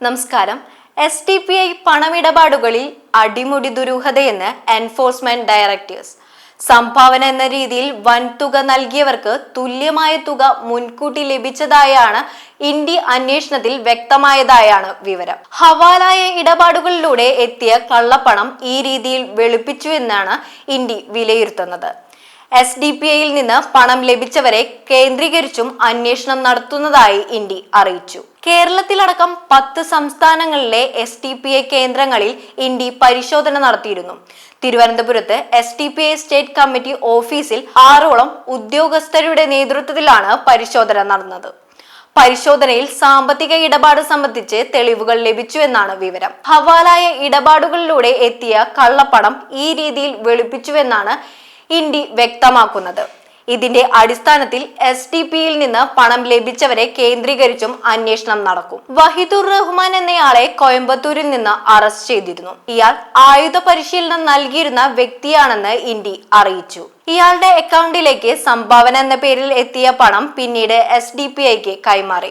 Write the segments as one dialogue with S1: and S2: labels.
S1: നമസ്കാരം. S T P I പണമിടപാടുകളിൽ അടിമുടി ദുരൂഹതയെന്ന് എൻഫോഴ്സ്മെന്റ് ഡയറക്ടേഴ്സ് സംഭാവന എന്ന രീതിയിൽ വൻതുക നൽകിയവർക്ക് തുല്യമായ തുക മുൻകൂട്ടി ലഭിച്ചതായാണ് ഇന്ത്യ അന്വേഷണത്തിൽ വ്യക്തമായതായാണ് വിവരം. ഹവാലായ ഇടപാടുകളിലൂടെ എത്തിയ കള്ളപ്പണം ഈ രീതിയിൽ വെളുപ്പിച്ചു എന്നാണ് ഇന്ത്യ വിലയിരുത്തുന്നത്. എസ് ഡി പി ഐയിൽ നിന്ന് പണം ലഭിച്ചവരെ കേന്ദ്രീകരിച്ചും അന്വേഷണം നടത്തുന്നതായി ഇന്ത്യ അറിയിച്ചു. കേരളത്തിലടക്കം പത്ത് സംസ്ഥാനങ്ങളിലെ എസ് ടി പി ഐ കേന്ദ്രങ്ങളിൽ ഇന്ത്യ പരിശോധന നടത്തിയിരുന്നു. തിരുവനന്തപുരത്ത് S T P I state committee ഓഫീസിൽ ആറോളം ഉദ്യോഗസ്ഥരുടെ നേതൃത്വത്തിലാണ് പരിശോധന നടന്നത്. പരിശോധനയിൽ സാമ്പത്തിക ഇടപാട് സംബന്ധിച്ച് തെളിവുകൾ ലഭിച്ചു എന്നാണ് വിവരം. ഹവാലായ ഇടപാടുകളിലൂടെ എത്തിയ കള്ളപ്പണം ഈ രീതിയിൽ വെളുപ്പിച്ചുവെന്നാണ് ഇന്ത്യ വ്യക്തമാക്കുന്നത്. ഇതിന്റെ അടിസ്ഥാനത്തിൽ എസ് ടി പിയിൽ നിന്ന് പണം ലഭിച്ചവരെ കേന്ദ്രീകരിച്ചും അന്വേഷണം നടക്കും. വഹിദുർ റഹ്മാൻ എന്നയാളെ കോയമ്പത്തൂരിൽ നിന്ന് അറസ്റ്റ് ചെയ്തിരുന്നു. ഇയാൾ ആയുധ പരിശീലനം നൽകിയിരുന്ന വ്യക്തിയാണെന്ന് ഇന്ത്യ അറിയിച്ചു. ഇയാളുടെ അക്കൗണ്ടിലേക്ക് സംഭാവന എന്ന പേരിൽ എത്തിയ പണം പിന്നീട് എസ് ഡി പി ഐക്ക് കൈമാറി.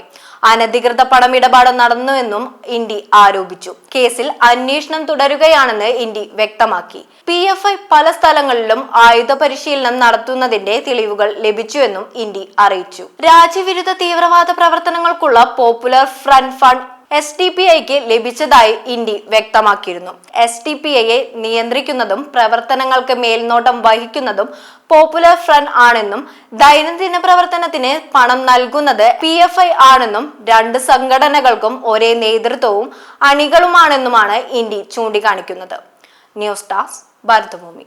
S1: അനധികൃത പണമിടപാട് നടന്നുവെന്നും ഇന്ത്യ ആരോപിച്ചു. കേസിൽ അന്വേഷണം തുടരുകയാണെന്ന് ഇന്ത്യ വ്യക്തമാക്കി. പി എഫ് ഐ പല സ്ഥലങ്ങളിലും ആയുധ പരിശീലനം നടത്തുന്നതിന്റെ തെളിവുകൾ ലഭിച്ചുവെന്നും ഇന്ത്യ അറിയിച്ചു. രാജ്യവിരുദ്ധ തീവ്രവാദ പ്രവർത്തനങ്ങൾക്കുള്ള popular front fund S T P ഐക്ക് ലഭിച്ചതായി ഇന്ത്യ വ്യക്തമാക്കിയിരുന്നു. എസ് ടി പി ഐയെ നിയന്ത്രിക്കുന്നതും പ്രവർത്തനങ്ങൾക്ക് മേൽനോട്ടം വഹിക്കുന്നതും പോപ്പുലർ ഫ്രണ്ട് ആണെന്നും ദൈനംദിന പ്രവർത്തനത്തിന് പണം നൽകുന്നത് പി എഫ് ഐ ആണെന്നും രണ്ട് സംഘടനകൾക്കും ഒരേ നേതൃത്വവും അണികളുമാണെന്നുമാണ് ഇന്ത്യ ചൂണ്ടിക്കാണിക്കുന്നത്. News desk Bharatabhoomi.